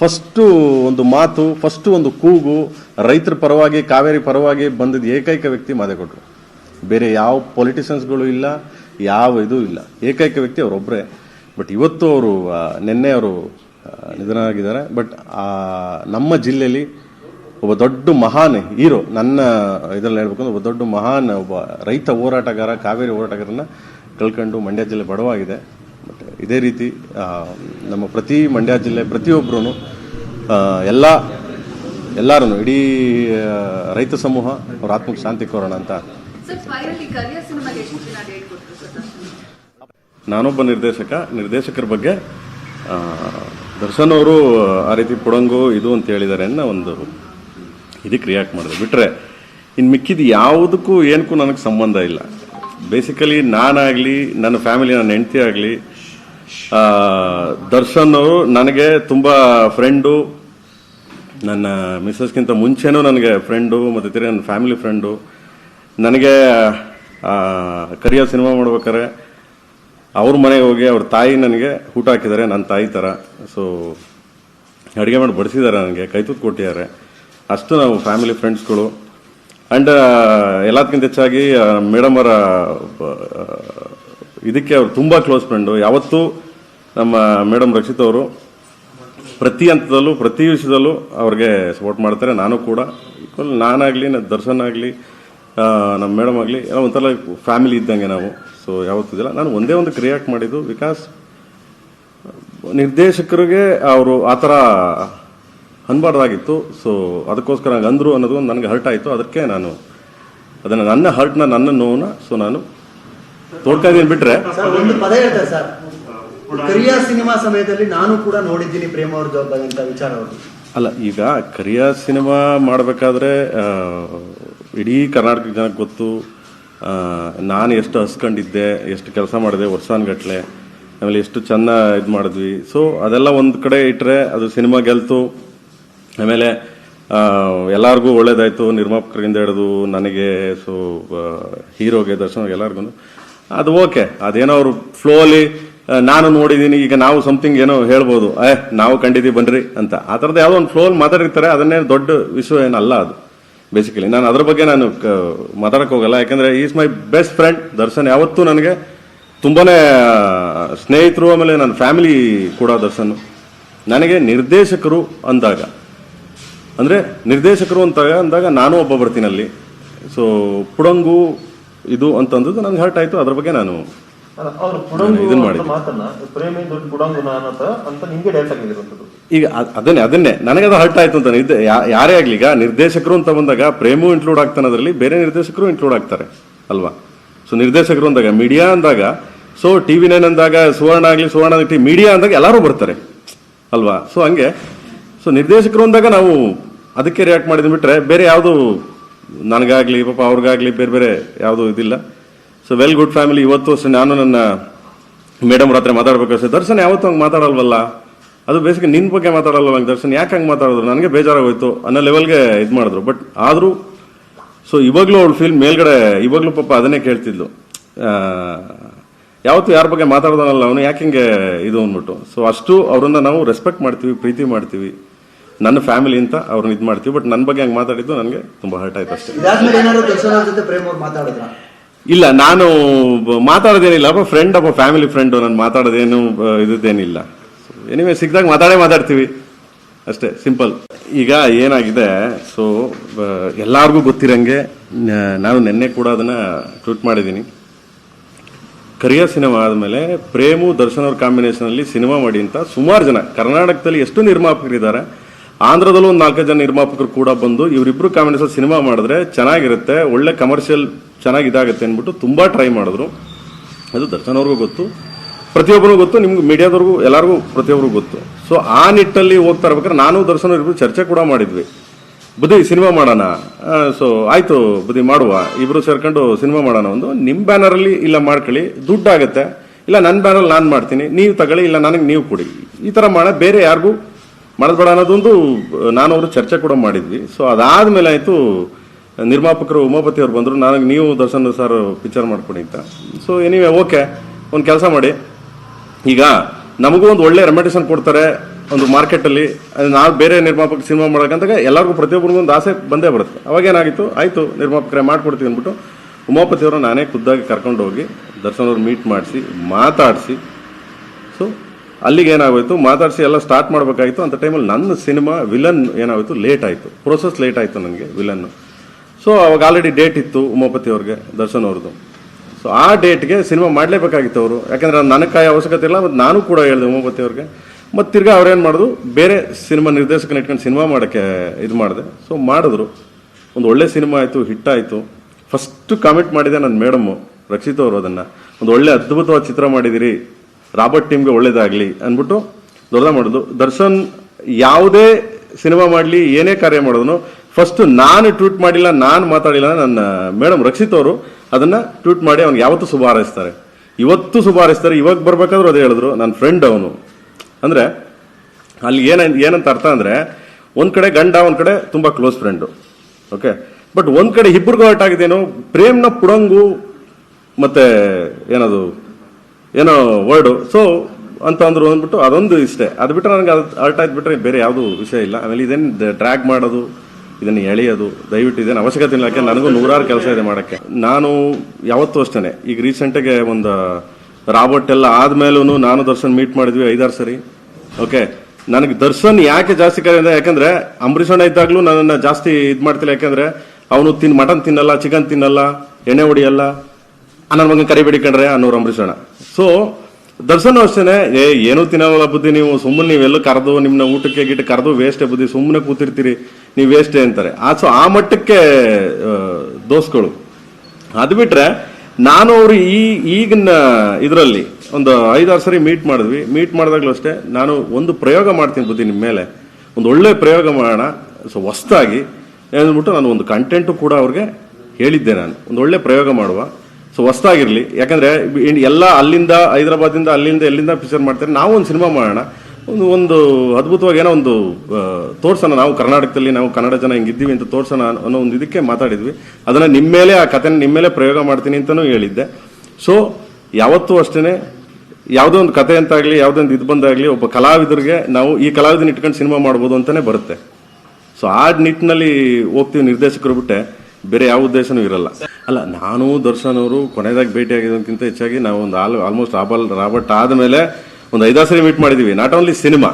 ಫಸ್ಟು ಒಂದು ಮಾತು ಫಸ್ಟು ಒಂದು ಕೂಗು, ರೈತರ ಪರವಾಗಿ, ಕಾವೇರಿ ಪರವಾಗಿ ಬಂದಿದ್ದ ಏಕೈಕ ವ್ಯಕ್ತಿ ಮಾದೇಗೌಡರು. ಬೇರೆ ಯಾವ ಪೊಲಿಟಿಷಿಯನ್ಸ್ಗಳು ಇಲ್ಲ, ಯಾವ ಇದು ಇಲ್ಲ. ಏಕೈಕ ವ್ಯಕ್ತಿ ಅವರೊಬ್ಬರೇ ಬಟ್ ಇವತ್ತು ಅವರು ನಿನ್ನೆ ಅವರು ನಿಧನರಾಗಿದ್ದಾರೆ. ಬಟ್ ನಮ್ಮ ಜಿಲ್ಲೆಯಲ್ಲಿ ಒಬ್ಬ ದೊಡ್ಡ ಮಹಾನ್ ಹೀರೋ ನನ್ನ ಇದರಲ್ಲಿ ಹೇಳ್ಬೇಕು ಅಂದ್ರೆ ಒಬ್ಬ ದೊಡ್ಡ ಮಹಾನ್ ಒಬ್ಬ ರೈತ ಹೋರಾಟಗಾರ ಕಾವೇರಿ ಹೋರಾಟಗಾರನ ಕಳ್ಕೊಂಡು ಮಂಡ್ಯ ಜಿಲ್ಲೆ ಬಡವಾಗಿದೆ ಬಟ್ ಇದೇ ರೀತಿ ನಮ್ಮ ಪ್ರತಿ ಮಂಡ್ಯ ಜಿಲ್ಲೆ ಪ್ರತಿಯೊಬ್ಬರೂ ಎಲ್ಲ ಎಲ್ಲರೂ ಇಡೀ ರೈತ ಸಮೂಹ ಅವ್ರ ಆತ್ಮಕ್ಕೆ ಶಾಂತಿ ಕೋರೋಣ ಅಂತ? ನಾನೊಬ್ಬ ನಿರ್ದೇಶಕ ನಿರ್ದೇಶಕರ ಬಗ್ಗೆ ದರ್ಶನ್ ಅವರು ಆ ರೀತಿ ಪುಡಂಗು ಇದು ಅಂತ ಹೇಳಿದ್ದಾರೆ ಅನ್ನೋ ಒಂದು ಇದಕ್ಕೆ ರಿಯಾಕ್ಟ್ ಮಾಡಿದೆ. ಬಿಟ್ಟರೆ ಇನ್ನು ಮಿಕ್ಕಿದ ಯಾವುದಕ್ಕೂ ಏನಕ್ಕೂ ನನಗೆ ಸಂಬಂಧ ಇಲ್ಲ. ಬೇಸಿಕಲಿ ನಾನಾಗಲಿ, ನನ್ನ ಫ್ಯಾಮಿಲಿ ನನ್ನ ಹೆಂಡತಿ ಆಗಲಿ ದರ್ಶನ್ ಅವರು ನನಗೆ ತುಂಬ ಫ್ರೆಂಡು ನನ್ನ ಮಿಸ್ಸಸ್ಗಿಂತ ಮುಂಚೆನೂ ನನಗೆ ಫ್ರೆಂಡು ಮತ್ತು ತಿರ್ಗಿ ನನ್ನ ಫ್ಯಾಮಿಲಿ ಫ್ರೆಂಡು ನನಗೆ ಕರಿಯ ಸಿನಿಮಾ ಮಾಡ್ಬೇಕಾರೆ ಅವ್ರ ಮನೆಗೆ ಹೋಗಿ ಅವ್ರ ತಾಯಿ ನನಗೆ ಊಟ ಹಾಕಿದ್ದಾರೆ ನನ್ನ ತಾಯಿ ಥರ ಸೊ ಅಡುಗೆ ಮಾಡಿ ಬಡಿಸಿದ್ದಾರೆ ನನಗೆ ಕೈತೂತು ಕೊಟ್ಟಿದ್ದಾರೆ. ಅಷ್ಟು ನಾವು ಫ್ಯಾಮಿಲಿ ಫ್ರೆಂಡ್ಸ್ಗಳು ಆ್ಯಂಡ್ ಎಲ್ಲದಕ್ಕಿಂತ ಹೆಚ್ಚಾಗಿ ಮೇಡಮ್ ಅವರ ಇದಕ್ಕೆ ಅವರು ತುಂಬ ಕ್ಲೋಸ್ ಫ್ರೆಂಡು ಯಾವತ್ತೂ ನಮ್ಮ ಮೇಡಮ್ ರಕ್ಷಿತ್ ಅವರು ಪ್ರತಿ ಹಂತದಲ್ಲೂ, ಪ್ರತಿ ವಿಷಯದಲ್ಲೂ ಅವ್ರಿಗೆ ಸಪೋರ್ಟ್ ಮಾಡ್ತಾರೆ. ನಾನು ಕೂಡ. ಈಕ್ವಲ್ ನಾನಾಗಲಿ ನನ್ನ ದರ್ಶನ್ ಆಗಲಿ ನಮ್ಮ ಮೇಡಮ್ ಆಗಲಿ, ಎಲ್ಲ ಒಂಥರ ಫ್ಯಾಮಿಲಿ ಇದ್ದಂಗೆ ನಾವು. ಸೊ ಯಾವತ್ತಿದಿಲ್ಲ ನಾನು ಒಂದೇ ಒಂದು ರಿಯಾಕ್ಟ್ ಮಾಡಿದ್ದು ಬಿಕಾಸ್ ನಿರ್ದೇಶಕರಿಗೆ ಅವರು ಆ ಥರ ಅನ್ಬಾರ್ದಾಗಿತ್ತು. ಸೊ ಅದಕ್ಕೋಸ್ಕರ ಅಂದರು ಅನ್ನೋದು ಒಂದು ನನಗೆ ಹರ್ಟ್ ಆಯಿತು ಅದಕ್ಕೆ ನಾನು ಅದನ್ನು ನನ್ನ ಹರ್ಟ್ನ ನನ್ನ ನೋವನ್ನ ಸೊ ನಾನು ತೋಡ್ಕೊಂಡಿದ್ದೀನಿ ಬಿಟ್ರೆ. ಸರ್ ಒಂದು ಪದ ಹೇಳ್ತಾರೆ ಸರ್. ಕರಿಯಾ ಸಿನಿಮಾ ಸಮಯದಲ್ಲಿ ನಾನು ಕೂಡ ನೋಡಿದ್ದೀನಿ ಪ್ರೇಮ ಅಂತ ವಿಚಾರ ಅಲ್ಲ ಈಗ ಕರಿಯಾ ಸಿನಿಮಾ ಮಾಡಬೇಕಾದ್ರೆ ಇಡೀ ಕರ್ನಾಟಕ ಜನಕ್ಕೆ ಗೊತ್ತು. ನಾನು ಎಷ್ಟು ಹಸ್ಕೊಂಡಿದ್ದೆ ಎಷ್ಟು ಕೆಲಸ ಮಾಡಿದೆ ವರ್ಷಾನ್ಗಟ್ಲೆ ಆಮೇಲೆ ಎಷ್ಟು ಚೆನ್ನ ಇದು ಮಾಡಿದ್ವಿ. ಸೊ ಅದೆಲ್ಲ ಒಂದು ಕಡೆ ಇಟ್ಟರೆ ಅದು ಸಿನಿಮಾ ಗೆಲ್ತು. ಆಮೇಲೆ ಎಲ್ಲರಿಗೂ ಒಳ್ಳೇದಾಯಿತು. ನಿರ್ಮಾಪಕರಿಂದ ಹಿಡಿದು ನನಗೆ ಸೊ ಹೀರೋಗೆ ದರ್ಶನ್ ಎಲ್ಲರಿಗೂ. ಅದು ಓಕೆ. ಅದೇನೋ ಅವರು ಫ್ಲೋ ಅಲ್ಲಿ ನಾನು ನೋಡಿದ್ದೀನಿ ಈಗ ನಾವು ಸಮಥಿಂಗ್ ಏನೋ ಹೇಳ್ಬೋದು. ಏ ನಾವು ಕಂಡಿದ್ದೀವಿ ಬನ್ನಿರಿ ಅಂತ. ಆ ಥರದ್ದು ಯಾವುದೋ ಒಂದು ಫ್ಲೋಲ್ ಮಾತಾಡಿರ್ತಾರೆ ಅದನ್ನೇ ದೊಡ್ಡ ವಿಷಯ ಏನಲ್ಲ ಅದು ಬೇಸಿಕಲಿ ನಾನು ಅದ್ರ ಬಗ್ಗೆ ನಾನು ಕ- ಮಾತಾಡಕ್ ಹೋಗಲ್ಲ. ಯಾಕಂದರೆ is my best friend Darshan ಯಾವತ್ತೂ ನನಗೆ ತುಂಬಾನೇ ಆ, ಸ್ನೇಹಿತರು ಆಮೇಲೆ ನನ್ನ ಫ್ಯಾಮಿಲಿ ಕೂಡ ದರ್ಶನ್. ನನಗೆ ನಿರ್ದೇಶಕರು ಅಂದಾಗ ಅಂದ್ರೆ ನಿರ್ದೇಶಕರು ಅಂತ ಅಂದಾಗ ನಾನು ಒಬ್ಬ ಬರ್ತೀನಿ ಅಲ್ಲಿ ಸೊ ಪುಡಂಗು ಇದು ಅಂತಂದದ್ದು ನನಗೆ ಹರ್ಟ್ ಆಯ್ತು ಅದ್ರ ಬಗ್ಗೆ ನಾನು ಇದನ್ನ ಮಾಡಿದ್ದು. ಈಗ ಅದ್- ಅದನ್ನೇ ಅದನ್ನೇ. ನನಗೆ ಅದು ಹರ್ಟ್ ಆಯ್ತು ಅಂತ ಯಾ- ಯಾರೇ ಆಗ್ಲಿ ಈಗ ನಿರ್ದೇಶಕರು ಅಂತ ಬಂದಾಗ ಪ್ರೇಮು ಇನ್ಕ್ಲೂಡ್ ಆಗ್ತಾನೆ ಅದರಲ್ಲಿ ಬೇರೆ ನಿರ್ದೇಶಕರು ಇನ್ಕ್ಲೂಡ್ ಆಗ್ತಾರೆ ಅಲ್ವಾ? ಸೊ ನಿರ್ದೇಶಕರು ಅಂದಾಗ ಮೀಡಿಯಾ ಅಂದಾಗ ಸೊ ಟಿವಿ ನೈನ್ ಅಂದಾಗ ಸುವರ್ಣ ಆಗಲಿ ಸುವರ್ಣ ಟಿ ಮೀಡಿಯಾ ಅಂದಾಗ ಎಲ್ಲರೂ ಬರ್ತಾರೆ ಅಲ್ವಾ? ಸೊ ಹಂಗೆ. ಸೊ ನಿರ್ದೇಶಕರು ಅಂದಾಗ ನಾವು ಅದಕ್ಕೆ ರಿಯಾಕ್ಟ್ ಮಾಡಿದ್ ಬಿಟ್ರೆ ಬೇರೆ ಯಾವುದು ನನಗಾಗ್ಲಿ, ಪಾಪ ಅವ್ರಿಗಾಗಲಿ ಬೇರೆ ಬೇರೆ ಯಾವುದು ಇದಿಲ್ಲ. ಸೊ ವೆಲ್ ಗುಡ್ ಫ್ಯಾಮಿಲಿ ಇವತ್ತು ಸೊ ನಾನು ನನ್ನ ಮೇಡಮ್ ಹತ್ರ ಮಾತಾಡ್ಬೇಕು ದರ್ಶನ್ ಯಾವತ್ತು ಹಂಗೆ ಮಾತಾಡಲ್ವಲ್ಲ? ಅದು ಬೇಸಿಗೆ ನಿನ್ನ ಬಗ್ಗೆ ಮಾತಾಡಲ್ಲ ಹಂಗೆ ದರ್ಶನ್? ಯಾಕೆ ಹಂಗೆ ಮಾತಾಡಿದ್ರು ನನಗೆ ಬೇಜಾರಾಗೋಯ್ತು ಅನ್ನೋ ಲೆವೆಲ್ಗೆ ಇದು ಮಾಡಿದ್ರು. ಬಟ್ ಆದರೂ ಸೊ ಇವಾಗಲೂ ಅವಳು ಫೀಲ್ ಮೇಲ್ಗಡೆ, ಇವಾಗಲೂ ಪಾಪ ಅದನ್ನೇ ಕೇಳ್ತಿದ್ಲು. ಯಾವತ್ತು ಯಾರ ಬಗ್ಗೆ ಮಾತಾಡೋದನಲ್ಲ ಅವನು, ಯಾಕೆ ಹಿಂಗೆ ಇದು ಅಂದ್ಬಿಟ್ಟು. ಸೊ ಅಷ್ಟು ಅವ್ರನ್ನ ನಾವು ರೆಸ್ಪೆಕ್ಟ್ ಮಾಡ್ತೀವಿ, ಪ್ರೀತಿ ಮಾಡ್ತೀವಿ. ನನ್ನ ಫ್ಯಾಮಿಲಿ ಅಂತ ಅವ್ರನ್ನ ಇದು ಮಾಡ್ತೀವಿ ಬಟ್ ನನ್ನ ಬಗ್ಗೆ ಹಂಗೆ ಮಾತಾಡಿದ್ದು ನನಗೆ ತುಂಬ ಹರ್ಟ್ ಆಯ್ತು ಅಷ್ಟೇ. ಇಲ್ಲ ನಾನು ಮಾತಾಡೋದೇನಿಲ್ಲ ಒಬ್ಬ ಫ್ರೆಂಡ್ ಒಬ್ಬ ಫ್ಯಾಮಿಲಿ ಫ್ರೆಂಡ್ ನಾನು ಮಾತಾಡೋದೇನು ಇದೇನಿಲ್ಲ ಎನಿವೆ ಸಿಕ್ಕಿದಾಗ ಮಾತಾಡೇ ಮಾತಾಡ್ತೀವಿ. ಅಷ್ಟೇ ಸಿಂಪಲ್ ಈಗ ಏನಾಗಿದೆ ಸೊ ಎಲ್ಲಾರ್ಗೂ ಗೊತ್ತಿರಂಗೆ ನಾನು ನಿನ್ನೆ ಕೂಡ ಅದನ್ನ ಟ್ವೀಟ್ ಮಾಡಿದ್ದೀನಿ. ಕರಿಯ ಸಿನಿಮಾ ಆದಮೇಲೆ ಪ್ರೇಮು ದರ್ಶನ್ ಅವ್ರ ಕಾಂಬಿನೇಷನ್ ಅಲ್ಲಿ ಸಿನಿಮಾ ಮಾಡಿ ಅಂತ ಸುಮಾರು ಜನ ಕರ್ನಾಟಕದಲ್ಲಿ ಎಷ್ಟು ನಿರ್ಮಾಪಕರಿದ್ದಾರೆ ಆಂಧ್ರದಲ್ಲೂ ಒಂದು ನಾಲ್ಕೈದು ಜನ ನಿರ್ಮಾಪಕರು ಕೂಡ ಬಂದು ಇವರಿಬ್ರು ಕಾಮಿಡಿ ಸಿನಿಮಾ ಮಾಡಿದ್ರೆ ಚೆನ್ನಾಗಿರುತ್ತೆ, ಒಳ್ಳೆ ಕಮರ್ಷಿಯಲ್ ಚೆನ್ನಾಗಿ ಇದಾಗುತ್ತೆ ಅಂದ್ಬಿಟ್ಟು ತುಂಬಾ ಟ್ರೈ ಮಾಡಿದ್ರು. ಅದು ದರ್ಶನ್ ಅವ್ರಿಗೂ ಗೊತ್ತು. ಪ್ರತಿಯೊಬ್ಬರಿಗೂ ಗೊತ್ತು, ನಿಮ್ಗೆ ಮೀಡಿಯಾದವ್ರಿಗೂ, ಎಲ್ಲರಿಗೂ ಪ್ರತಿಯೊಬ್ಬರಿಗೂ ಗೊತ್ತು. ಸೊ ಆ ನಿಟ್ಟಲ್ಲಿ ಹೋಗ್ತಾ ಇರ್ಬೇಕಾದ್ರೆ ನಾನು, ದರ್ಶನ್ ಇಬ್ರು ಚರ್ಚೆ ಕೂಡ ಮಾಡಿದ್ವಿ. ಬುದ್ಧಿ ಸಿನಿಮಾ ಮಾಡೋಣ. ಸೊ ಆಯಿತು, ಬುದ್ಧಿ, ಮಾಡುವ. ಇಬ್ಬರು ಸೇರ್ಕೊಂಡು ಸಿನಿಮಾ ಮಾಡೋಣ ಒಂದು. ನಿಮ್ಮ ಬ್ಯಾನರಲ್ಲಿ ಇಲ್ಲ ಮಾಡ್ಕೊಳ್ಳಿ, ದುಡ್ಡಾಗುತ್ತೆ. ಇಲ್ಲ ನನ್ನ ಬ್ಯಾನರ್ ನಾನು ಮಾಡ್ತೀನಿ, ನೀವು ತಗೊಳ್ಳಿ, ಇಲ್ಲ, ನನಗೆ ನೀವು ಕೊಡಿ. ಈ ಥರ ಮಾಡ, ಬೇರೆ ಯಾರಿಗೂ ಮಾಡೋದು ಬೇಡ ಅನ್ನೋದೊಂದು, ನಾನು ಅವರು ಚರ್ಚೆ ಕೂಡ ಮಾಡಿದ್ವಿ. ಸೊ ಅದಾದಮೇಲೆ ಆಯಿತು, ನಿರ್ಮಾಪಕರು, ಉಮಾಪತಿ ಅವ್ರು ಬಂದರು. ನನಗೆ ನೀವು ದರ್ಶನ್ ಸರ್ ಪಿಕ್ಚರ್ ಮಾಡ್ಕೊಡಿ ಅಂತ. ಸೊ ಎನಿವೆ ಓಕೆ ಒಂದು ಕೆಲಸ ಮಾಡಿ. ಈಗ ನಮಗೂ ಒಂದು ಒಳ್ಳೆ ರೆಮ್ಯುಟೇಷನ್ ಕೊಡ್ತಾರೆ ಒಂದು ಮಾರ್ಕೆಟಲ್ಲಿ ನಾವು ಬೇರೆ ನಿರ್ಮಾಪಕ ಸಿನಿಮಾ ಮಾಡೋಕ್ಕಂತಾಗ ಎಲ್ಲರಿಗೂ ಪ್ರತಿಯೊಬ್ಬರಿಗೂ ಒಂದು ಆಸೆ ಬಂದೇ ಬರುತ್ತೆ. ಅವಾಗ ಏನಾಗಿತ್ತು? ಆಯಿತು, ನಿರ್ಮಾಪಕರೇ ಮಾಡ್ಕೊಡ್ತೀವಿ ಅಂದ್ಬಿಟ್ಟು ಉಮಾಪತಿಯವರು ನಾನೇ ಖುದ್ದಾಗಿ ಕರ್ಕೊಂಡು ಹೋಗಿ ದರ್ಶನ್ ಅವ್ರು ಮೀಟ್ ಮಾಡಿಸಿ, ಮಾತಾಡಿಸಿ. ಸೊ ಅಲ್ಲಿಗೆ ಏನಾಗೋಯ್ತು? ಮಾತಾಡಿಸಿ ಎಲ್ಲ ಸ್ಟಾರ್ಟ್ ಮಾಡಬೇಕಾಯಿತು. ಅಂತ ಟೈಮಲ್ಲಿ ನನ್ನ ಸಿನಿಮಾ ವಿಲನ್ ಏನಾಗೋಯ್ತು? ಲೇಟ್ ಆಯಿತು. ಪ್ರೋಸೆಸ್ ಲೇಟ್ ಆಯಿತು ನನಗೆ ವಿಲನ್ನು ಸೊ ಅವಾಗ ಆಲ್ರೆಡಿ ಡೇಟ್ ಇತ್ತು ಉಮಾಪತಿ ಅವ್ರಿಗೆ, ದರ್ಶನ್ ಅವ್ರದ್ದು. ಸೊ ಆ ಡೇಟ್ಗೆ ಸಿನಿಮಾ ಮಾಡಲೇಬೇಕಾಗಿತ್ತು ಅವರು. ಯಾಕಂದರೆ ನನಗೆ ಕಾಯ ಅವಶ್ಯಕತೆ ಇಲ್ಲ, ಮತ್ತು ನಾನು ಕೂಡ ಹೇಳಿದೆ ಉಮಾಪತಿ ಅವ್ರಿಗೆ. ಮತ್ತು ತಿರ್ಗಾ ಅವ್ರೇನು ಮಾಡಿದ್ರು? ಬೇರೆ ಸಿನಿಮಾ ನಿರ್ದೇಶಕನ ಇಟ್ಕೊಂಡು ಸಿನಿಮಾ ಮಾಡೋಕ್ಕೆ ಇದು ಮಾಡಿದೆ. ಸೊ ಮಾಡಿದ್ರು. ಒಂದು ಒಳ್ಳೆ ಸಿನಿಮಾ ಆಯಿತು ಹಿಟ್ ಆಯಿತು. ಫಸ್ಟ್ ಕಾಮೆಂಟ್ ಮಾಡಿದೆ ನನ್ನ ಮೇಡಮ್ಮು ರಕ್ಷಿತ್ ಅವರು ಅದನ್ನು. ಒಂದು ಒಳ್ಳೆ ಅದ್ಭುತವಾದ ಚಿತ್ರ ಮಾಡಿದಿರಿ. ರಾಬರ್ಟ್ ಟೀಮ್ಗೆ ಒಳ್ಳೇದಾಗಲಿ ಅಂದ್ಬಿಟ್ಟು ದೊಡ್ಡದ ಮಾಡೋದು ದರ್ಶನ್ ಯಾವುದೇ ಸಿನಿಮಾ ಮಾಡಲಿ, ಏನೇ ಕಾರ್ಯ ಮಾಡೋದನ್ನು ಫಸ್ಟ್ ನಾನು ಟ್ವೀಟ್ ಮಾಡಿಲ್ಲ, ನಾನು ಮಾತಾಡಿಲ್ಲ ನನ್ನ ಮೇಡಮ್ ರಕ್ಷಿತ್ ಅವರು ಅದನ್ನು ಟ್ವೀಟ್ ಮಾಡಿ ಅವ್ನಿಗೆ ಯಾವತ್ತು ಶುಭ ಹಾರೈಸ್ತಾರೆ. ಇವತ್ತು ಶುಭ ಹಾರೈಸ್ತಾರೆ, ಇವಾಗ ಬರ್ಬೇಕಾದ್ರೂ ಅದೇ ಹೇಳಿದ್ರು ನನ್ನ ಫ್ರೆಂಡ್ ಅವನು. ಅಂದರೆ ಅಲ್ಲಿ ಏನ, ಏನಂತ ಅರ್ಥ ಅಂದರೆ ಒಂದು ಕಡೆ ಗಂಡ, ಒಂದು ಕಡೆ ತುಂಬ ಕ್ಲೋಸ್ ಫ್ರೆಂಡು ಓಕೆ ಬಟ್ ಒಂದು ಕಡೆ ಇಬ್ಬರಿಗೂ ಹರ್ಟ್ ಏನು ಪ್ರೇಮ್ನ ಪುಡಂಗು ಮತ್ತು ಏನದು ಏನೋ ವರ್ಡು ಸೊ ಅಂತ ಅಂದ್ರು ಅಂದ್ಬಿಟ್ಟು ಅದೊಂದು ಇಷ್ಟೇ. ಅದು ಬಿಟ್ಟರೆ ನನಗೆ ಅದು ಅರ್ಟ್ ಆಯ್ತು ಬಿಟ್ರೆ ಬೇರೆ ಯಾವುದು ವಿಷಯ ಇಲ್ಲ. ಆಮೇಲೆ ಇದೇನು ಟ್ರ್ಯಾಕ್ ಮಾಡೋದು, ಇದನ್ನು ಎಳೆಯೋದು, ದಯವಿಟ್ಟು ಇದೇನು ಅವಶ್ಯಕತೆ ಇಲ್ಲ. ಯಾಕೆ ನನಗೂ ನೂರಾರು ಕೆಲಸ ಇದೆ ಮಾಡೋಕ್ಕೆ. ನಾನು ಯಾವತ್ತೂ ಅಷ್ಟೇ ಈಗ ರೀಸೆಂಟಾಗೆ ಒಂದು, ರಾಬರ್ಟ್ ಎಲ್ಲ ಆದಮೇಲೂ ನಾನು ದರ್ಶನ್ ಮೀಟ್ ಮಾಡಿದ್ವಿ ಐದಾರು ಸರಿ. ಓಕೆ ನನಗೆ ದರ್ಶನ್ ಯಾಕೆ ಜಾಸ್ತಿ ಕರೆ ಅಂದರೆ, ಯಾಕಂದ್ರೆ ಅಂಬರೀಷ್ ಅಣ್ಣ ಇದ್ದಾಗಲೂ ನನ್ನನ್ನು ಜಾಸ್ತಿ ಇದು ಮಾಡ್ತಿಲ್ಲ. ಯಾಕಂದ್ರೆ ಅವನು ತಿನ್, ಮಟನ್ ತಿನ್ನಲ್ಲ ಚಿಕನ್ ತಿನ್ನಲ್ಲ, ಎಣ್ಣೆ ಹೊಡಿಯಲ್ಲ. ನನ್ನ ಮಗನ ಕರಿಬೇಡಿ ಕಣ್ರೆ ಅನ್ನೋರು ಅಂಬರೀಷ್ ಅಣ್ಣ. ಸೊ ದರ್ಶನ್ ಅಷ್ಟೇನೆ, ಏ, ಏನು ತಿನ್ನೋಲ್ಲ ಬುದ್ಧಿ, ನೀವು ಸುಮ್ಮನೆ ನೀವೆಲ್ಲ ಕರೆದು ನಿಮ್ಮನ್ನ ಊಟಕ್ಕೆ ಗಿಟ್ಟು ಕರೆದು ವೇಸ್ಟೇ ಬುದ್ಧಿ, ಸುಮ್ಮನೆ ಕೂತಿರ್ತೀರಿ, ನೀವು ವೇಸ್ಟೇ ಅಂತಾರೆ. ಆ ಸೊ ಆ ಮಟ್ಟಕ್ಕೆ ದೋಸ್ಗಳು ಅದು ಬಿಟ್ಟರೆ ನಾನು ಅವರು ಈ, ಈಗಿನ ಇದರಲ್ಲಿ ಒಂದು ಐದಾರು ಸರಿ ಮೀಟ್ ಮಾಡಿದ್ವಿ. ಮೀಟ್ ಮಾಡಿದಾಗಲೂ ಅಷ್ಟೇ, ನಾನು ಒಂದು ಪ್ರಯೋಗ ಮಾಡ್ತೀನಿ ಬುದ್ಧಿ ನಿಮ್ಮ ಮೇಲೆ. ಒಂದು ಒಳ್ಳೆ ಪ್ರಯೋಗ ಮಾಡೋಣ. ಸೊ ಹೊಸ್ದಾಗಿ ಅಂದ್ಬಿಟ್ಟು ನಾನು ಒಂದು ಕಂಟೆಂಟು ಕೂಡ ಅವ್ರಿಗೆ ಹೇಳಿದ್ದೆ ನಾನು. ಒಂದು ಒಳ್ಳೆ ಪ್ರಯೋಗ ಮಾಡುವ. ಸೊ ಹೊಸ್ದಾಗಿರಲಿ. ಯಾಕಂದ್ರೆ ಎಲ್ಲ ಅಲ್ಲಿಂದ ಹೈದರಾಬಾದಿಂದ ಅಲ್ಲಿಂದ ಎಲ್ಲಿಂದ ಪಿಕ್ಚರ್ ಮಾಡ್ತಾರೆ, ನಾವು ಒಂದು ಸಿನಿಮಾ ಮಾಡೋಣ. ಒಂದು ಒಂದು ಅದ್ಭುತವಾಗಿ ಏನೋ ಒಂದು ತೋರ್ಸೋಣ. ನಾವು ಕರ್ನಾಟಕದಲ್ಲಿ, ನಾವು ಕನ್ನಡ ಜನ ಹಿಂಗಿದ್ದೀವಿ ಅಂತ ತೋರ್ಸೋಣ ಅನ್ನೋ ಒಂದು ಇದಕ್ಕೆ ಮಾತಾಡಿದ್ವಿ. ಅದನ್ನ ನಿಮ್ಮ ಮೇಲೆ, ಆ ಕಥೆನ ನಿಮ್ಮ ಮೇಲೆ ಪ್ರಯೋಗ ಮಾಡ್ತೀನಿ ಅಂತಲೂ ಹೇಳಿದ್ದೆ. ಸೊ ಯಾವತ್ತೂ ಅಷ್ಟೇ ಯಾವುದೋ ಒಂದು ಕತೆ ಅಂತಾಗ್ಲಿ, ಯಾವುದೋ ಒಂದು ಇದು ಬಂದಾಗ್ಲಿ, ಒಬ್ಬ ಕಲಾವಿದರಿಗೆ ನಾವು ಈ ಕಲಾವಿದನ ಇಟ್ಕೊಂಡು ಸಿನಿಮಾ ಮಾಡ್ಬೋದು ಅಂತಾನೆ ಬರುತ್ತೆ. ಸೊ ಆ ನಿಟ್ಟಿನಲ್ಲಿ ಹೋಗ್ತೀವಿ ನಿರ್ದೇಶಕರು ಬಿಟ್ಟೆ ಬೇರೆ ಯಾವ ಉದ್ದೇಶನೂ ಇರಲ್ಲ. ಅಲ್ಲ, ನಾನು ದರ್ಶನ್ ಅವರು ಕೊನೆಯದಾಗಿ ಭೇಟಿ ಹೆಚ್ಚಾಗಿ ನಾವು ಒಂದು ಆಲ್ ಆಲ್ಮೋಸ್ಟ್ ರಾಬಲ್, ರಾಬರ್ಟ್ ಆದಮೇಲೆ ಒಂದು ಐದಾರು ಮೀಟ್ ಮಾಡಿದ್ದೀವಿ ನಾಟ್ ಓನ್ಲಿ ಸಿನಿಮಾ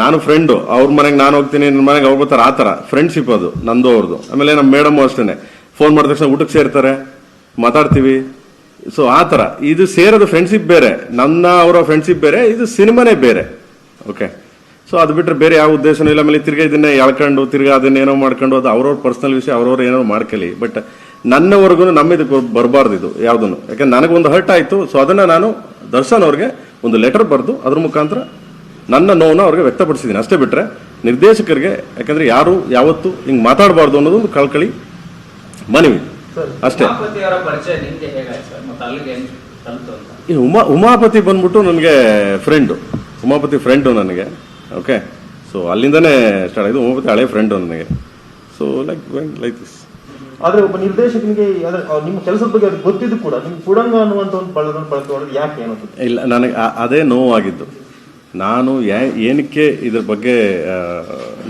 ನಾನು ಫ್ರೆಂಡು ಅವ್ರ ಮನೆಗೆ ನಾನು ಹೋಗ್ತೀನಿ ನನ್ನ ಮನೆಗೆ ಅವ್ರು ಬರ್ತಾರೆ, ಆ ಥರ ಫ್ರೆಂಡ್ಶಿಪ್ ಅದು, ನಂದು ಅವ್ರದ್ದು ಆಮೇಲೆ ನಮ್ಮ ಮೇಡಮ್ ಅಷ್ಟೇ ಫೋನ್ ಮಾಡಿದ ತಕ್ಷಣ ಊಟಕ್ಕೆ ಸೇರ್ತಾರೆ, ಮಾತಾಡ್ತೀವಿ. ಸೊ ಆ ಥರ. ಇದು ಸೇರೋದು ಫ್ರೆಂಡ್ಶಿಪ್ ಬೇರೆ. ನನ್ನ, ಅವರ ಫ್ರೆಂಡ್ಶಿಪ್ ಬೇರೆ, ಇದು ಸಿನಿಮಾನೇ ಬೇರೆ. ಓಕೆ ಸೊ ಅದು ಬಿಟ್ಟರೆ ಬೇರೆ ಯಾವ ಉದ್ದೇಶನೂ ಇಲ್ಲ. ಆಮೇಲೆ ತಿರ್ಗಾ ಇದನ್ನೇ ಎಳ್ಕೊಂಡು, ತಿರ್ಗಾ ಅದನ್ನೇನೋ ಮಾಡ್ಕೊಂಡು, ಅದು ಅವ್ರವ್ರ ಪರ್ಸನಲ್ ವಿಷಯ, ಅವ್ರವ್ರು ಏನೋ ಮಾಡ್ಕೊಳ್ಳಿ. ಬಟ್ ನನ್ನವರೆಗೂ ನಮ್ಮಿದಕ್ಕೆ ಬರಬಾರ್ದು ಇದು ಯಾವುದನ್ನು. ಯಾಕಂದ್ರೆ ನನಗೊಂದು ಹರ್ಟ್ ಆಯಿತು ಸೊ ಅದನ್ನು ನಾನು ದರ್ಶನ್ ಅವ್ರಿಗೆ ಒಂದು ಲೆಟರ್ ಬರೆದು ಅದ್ರ ಮುಖಾಂತರ ನನ್ನ ನೋವನ್ನು ಅವ್ರಿಗೆ ವ್ಯಕ್ತಪಡಿಸಿದ್ದೀನಿ. ಅಷ್ಟೇ ಬಿಟ್ಟರೆ ನಿರ್ದೇಶಕರಿಗೆ ಯಾಕಂದ್ರೆ ಯಾರು ಯಾವತ್ತು ಹಿಂಗೆ ಮಾತಾಡಬಾರ್ದು ಅನ್ನೋದು ಒಂದು ಕಳ್ಕಳಿ ಮನವಿ. ಅಷ್ಟೇ. ಈ ಉಮಾ ಉಮಾಪತಿ ಬಂದ್ಬಿಟ್ಟು ನನಗೆ ಫ್ರೆಂಡು ಉಮಾಪತಿ ಫ್ರೆಂಡು ನನಗೆ ಓಕೆ ಸೊ ಅಲ್ಲಿಂದನೇ ಸ್ಟಾರ್ಟ್ ಆಯಿತು ಉಮಾಪತಿ ಹಳೆ ಫ್ರೆಂಡು ನನಗೆ. ಸೊ ಲೈಕ್ ಲೈಕ್ ದಿಸ್ ಆದ್ರೆ ಒಬ್ಬ ನಿರ್ದೇಶಕನಿಗೆ ಅದ್ರ ನಿಮ್ಮ ಕೆಲಸದ ಬಗ್ಗೆ ಅವ್ರಿಗೆ ಗೊತ್ತಿದ್ದು ಕೂಡ, ನಿಮ್ಗೆ ಕುಡಂಗ ಅನ್ನುವಂತ ಒಂದು ಪದವನ್ನು ಬಳಕೆ ಯಾಕೆ ಅನ್ನೋದು ಇಲ್ಲ, ನನಗೆ ಅದೇ ನೋವಾಗಿದ್ದು. ನಾನು ಏನಕ್ಕೆ ಇದ್ರ ಬಗ್ಗೆ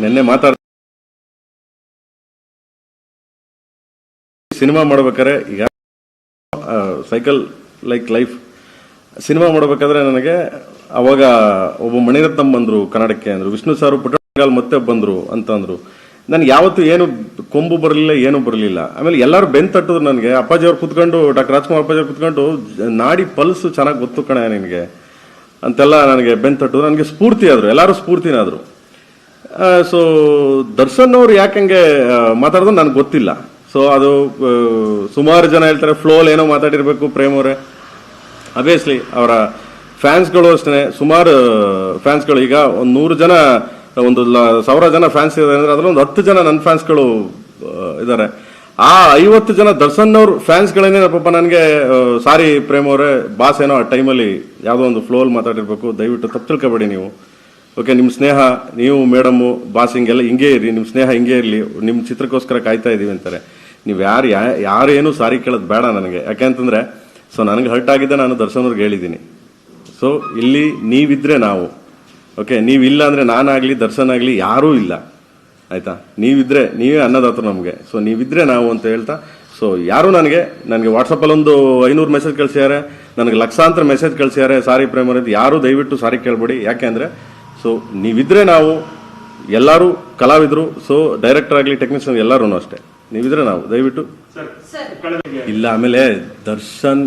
ನಿನ್ನೆ ಮಾತಾಡ ಸಿನಿಮಾ ಮಾಡ್ಬೇಕಾದ್ರೆ ಈಗ ಸೈಕಲ್ ಲೈಕ್ ಲೈಫ್. ಸಿನಿಮಾ ಮಾಡ್ಬೇಕಾದ್ರೆ ನನಗೆ ಅವಾಗ ಒಬ್ಬ ಮಣಿರತ್ನಂ ಬಂದ್ರು ಕನ್ನಡಕ್ಕೆ ಅಂದ್ರು, ವಿಷ್ಣು ಸಾರು ಪುಟ್ಟಗಾಲ್ ಮತ್ತೆ ಬಂದ್ರು ಅಂತಂದ್ರು. ನನ್ಗೆ ಯಾವತ್ತೂ ಏನು ಕೊಂಬು ಬರಲಿಲ್ಲ, ಏನು ಬರಲಿಲ್ಲ. ಆಮೇಲೆ ಎಲ್ಲರೂ ಬೆನ್ ತಟ್ಟಿದ್ರು ನನಗೆ. ಅಪ್ಪಾಜಿ ಅವ್ರು ಕುತ್ಕೊಂಡು, ಡಾಕ್ಟರ್ ರಾಜ್ಕುಮಾರ್ ಅಪ್ಪಾಜಿ ಅವ್ರು ಕುತ್ಕೊಂಡು, ನಾಡಿ ಪಲ್ಸು ಚೆನ್ನಾಗಿ ಗೊತ್ತು ಕಣೆ ನಿನಗೆ. ಅಂತೆಲ್ಲ ನನಗೆ ಬೆನ್ ತಟ್ಟು ನನಗೆ ಸ್ಫೂರ್ತಿ ಆದರು. ಎಲ್ಲರೂ ಸ್ಫೂರ್ತಿನಾದರು ಸೊ ದರ್ಶನ್ ಅವ್ರು ಯಾಕಂಗೆ ಮಾತಾಡೋದು ನನಗೆ ಗೊತ್ತಿಲ್ಲ. ಸೊ ಅದು ಸುಮಾರು ಜನ ಹೇಳ್ತಾರೆ, ಫ್ಲೋಲ್ ಏನೋ ಮಾತಾಡಿರಬೇಕು ಪ್ರೇಮ್ ಅವರೇ. ಅಬ್ವಿಯಸ್ಲಿ ಅವರ ಫ್ಯಾನ್ಸ್ಗಳು ಅಷ್ಟೇ ಸುಮಾರು ಫ್ಯಾನ್ಸ್ಗಳು ಈಗ ಒಂದು ನೂರು ಜನ ಒಂದು ಸಾವಿರ ಜನ ಫ್ಯಾನ್ಸ್ ಇದ್ದಾರೆ ಅಂದ್ರೆ ಅದ್ರಲ್ಲಿ ಒಂದು ಹತ್ತು ಜನ ನನ್ನ ಫ್ಯಾನ್ಸ್ಗಳು ಇದ್ದಾರೆ. ಆ ಐವತ್ತು ಜನ ದರ್ಶನ್ ಅವ್ರ ಫ್ಯಾನ್ಸ್ಗಳೇನೆ ಪಾಪ ನನಗೆ ಸಾರಿ ಪ್ರೇಮ್ ಅವರೇ, ಬಾಸ್ ಏನೋ ಆ ಟೈಮಲ್ಲಿ ಯಾವುದೋ ಒಂದು ಫ್ಲೋಲ್ ಮಾತಾಡಿರ್ಬೇಕು, ದಯವಿಟ್ಟು ತಪ್ಪು ತಿಳ್ಕೊಬೇಡಿ ನೀವು. ಓಕೆ ನಿಮ್ಮ ಸ್ನೇಹ, ನೀವು ಮೇಡಮು ಬಾಸ್ ಹಿಂಗೆಲ್ಲ ಹಿಂಗೆ ಇರಿ ನಿಮ್ಮ ಸ್ನೇಹ ಹಿಂಗೆ ಇರಲಿ ನಿಮ್ಮ ಚಿತ್ರಕ್ಕೋಸ್ಕರ ಕಾಯ್ತಾ ಇದ್ದೀವಿ ಅಂತಾರೆ. ನೀವು ಯಾರು ಯಾರೇನು ಸಾರಿ ಕೇಳೋದು ಬೇಡ ನನಗೆ. ಯಾಕೆಂತಂದರೆ ಸೊ ನನಗೆ ಹರ್ಟ್ ಆಗಿದ್ದೆ ನಾನು ದರ್ಶನ್ ಅವ್ರಿಗೆ ಹೇಳಿದ್ದೀನಿ. ಸೊ ಇಲ್ಲಿ ನೀವಿದ್ರೆ ನಾವು. ಓಕೆ ನೀವಿಲ್ಲ ಅಂದರೆ ನಾನಾಗಲಿ ದರ್ಶನ್ ಆಗಲಿ ಯಾರೂ ಇಲ್ಲ. ಆಯಿತಾ? ನೀವಿದ್ರೆ ನೀವೇ ಅನ್ನದಾತರು ನಮಗೆ. ಸೊ ನೀವಿದ್ರೆ ನಾವು ಅಂತ ಹೇಳ್ತಾ ಸೊ ಯಾರು ನನಗೆ? ನನಗೆ ವಾಟ್ಸಪ್ಪಲ್ಲಿ ಒಂದು ಐನೂರು ಮೆಸೇಜ್ ಕಳಿಸ್ಯಾರೆ ನನಗೆ ಲಕ್ಷಾಂತರ ಮೆಸೇಜ್ ಕಳಿಸ್ಯಾರೆ ಸಾರಿ ಪ್ರೇಮರದ್ದು ಯಾರು ದಯವಿಟ್ಟು ಸಾರಿ ಕೇಳಬೇಡಿ. ಅಂದರೆ ಸೊ ನೀವಿದ್ರೆ ನಾವು ಎಲ್ಲರೂ ಕಲಾವಿದರು ಸೊ ಡೈರೆಕ್ಟರ್ ಆಗಲಿ ಟೆಕ್ನಿಷಿಯನ್ ಎಲ್ಲರೂ ಅಷ್ಟೇ. ನೀವಿದ್ರೆ ನಾವು ದಯವಿಟ್ಟು. ಇಲ್ಲ ಆಮೇಲೆ ದರ್ಶನ್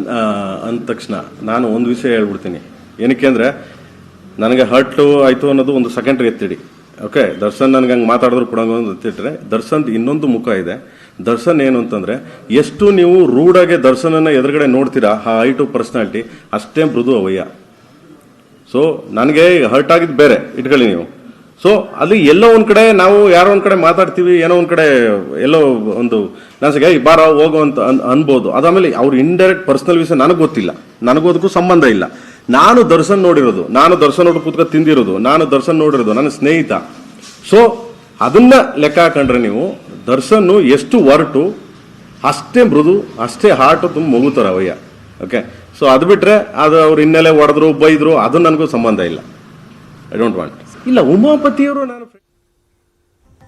ಅಂದ ತಕ್ಷಣ ನಾನು ಒಂದು ವಿಷಯ ಹೇಳ್ಬಿಡ್ತೀನಿ. ಏನಕ್ಕೆ ಅಂದ್ರೆ ನನಗೆ ಹರ್ಟ್ ಆಯ್ತು ಅನ್ನೋದು ಒಂದು ಸೆಕೆಂಡ್ರಿ ಎತ್ತಿಡಿ. ಓಕೆ ದರ್ಶನ್ ನನಗೆ ಹಂಗೆ ಮಾತಾಡಿದ್ರು ಕೂಡ ಒಂದು ಎತ್ತಿಟ್ರೆ ದರ್ಶನ್ ಇನ್ನೊಂದು ಮುಖ ಇದೆ. ದರ್ಶನ್ ಏನು ಅಂತಂದ್ರೆ, ಎಷ್ಟು ನೀವು ರೂಡಾಗೆ ದರ್ಶನನ್ನು ಎದುರುಗಡೆ ನೋಡ್ತೀರಾ, ಆ ಹೈಟು ಪರ್ಸನಾಲಿಟಿ ಅಷ್ಟೇ ಮೃದು ಅವಯ್ಯ. ಸೊ ನನಗೆ ಹರ್ಟ್ ಆಗಿದ್ದು ಬೇರೆ, ಇಟ್ಕೊಳ್ಳಿ ನೀವು. ಸೊ ಅಲ್ಲಿ ಎಲ್ಲೋ ಒಂದು ಕಡೆ ನಾವು ಯಾರೋ ಒಂದು ಕಡೆ ಮಾತಾಡ್ತೀವಿ, ಏನೋ ಒಂದು ಕಡೆ ಎಲ್ಲೋ ಒಂದು ನನಗೆ ಬಾರ, ಹೋಗೋ ಅಂತ ಅನ್- ಅನ್ಬೋದು. ಅದಾದಮೇಲೆ ಅವ್ರ ಇಂಡೈರೆಕ್ಟ್ ಪರ್ಸನಲ್ ವಿಷಯ ನನಗೆ ಗೊತ್ತಿಲ್ಲ. ನನಗೋದಕ್ಕೂ ಸಂಬಂಧ ಇಲ್ಲ. ನಾನು ದರ್ಶನ್ ನೋಡಿರೋದು, ನಾನು ದರ್ಶನ್ ನೋಡಿ ಕೂತ್ಕೊ ತಿಂದಿರೋದು, ನಾನು ದರ್ಶನ್ ನೋಡಿರೋದು, ನನ್ನ ಸ್ನೇಹಿತ. ಸೊ ಅದನ್ನ ಲೆಕ್ಕ ಹಾಕೊಂಡ್ರೆ ನೀವು ದರ್ಶನ್ ಎಷ್ಟು ಹೊರಟು ಅಷ್ಟೇ ಮೃದು, ಅಷ್ಟೇ ಹಾರ್ಟ್ ತುಂಬ ಮುಗುತ್ತಾರ ಅವಯ್ಯ. ಓಕೆ ಸೊ ಅದು ಬಿಟ್ರೆ, ಅದು ಅವ್ರು ಹಿನ್ನೆಲೆ ಹೊಡೆದ್ರು ಬೈದ್ರು, ಅದು ನನಗೂ ಸಂಬಂಧ ಇಲ್ಲ. ಐ ಡೋಂಟ್ ವಾಂಟ್ ಇಲ್ಲ, ಉಮಾಪತಿಯವರು ನಾನು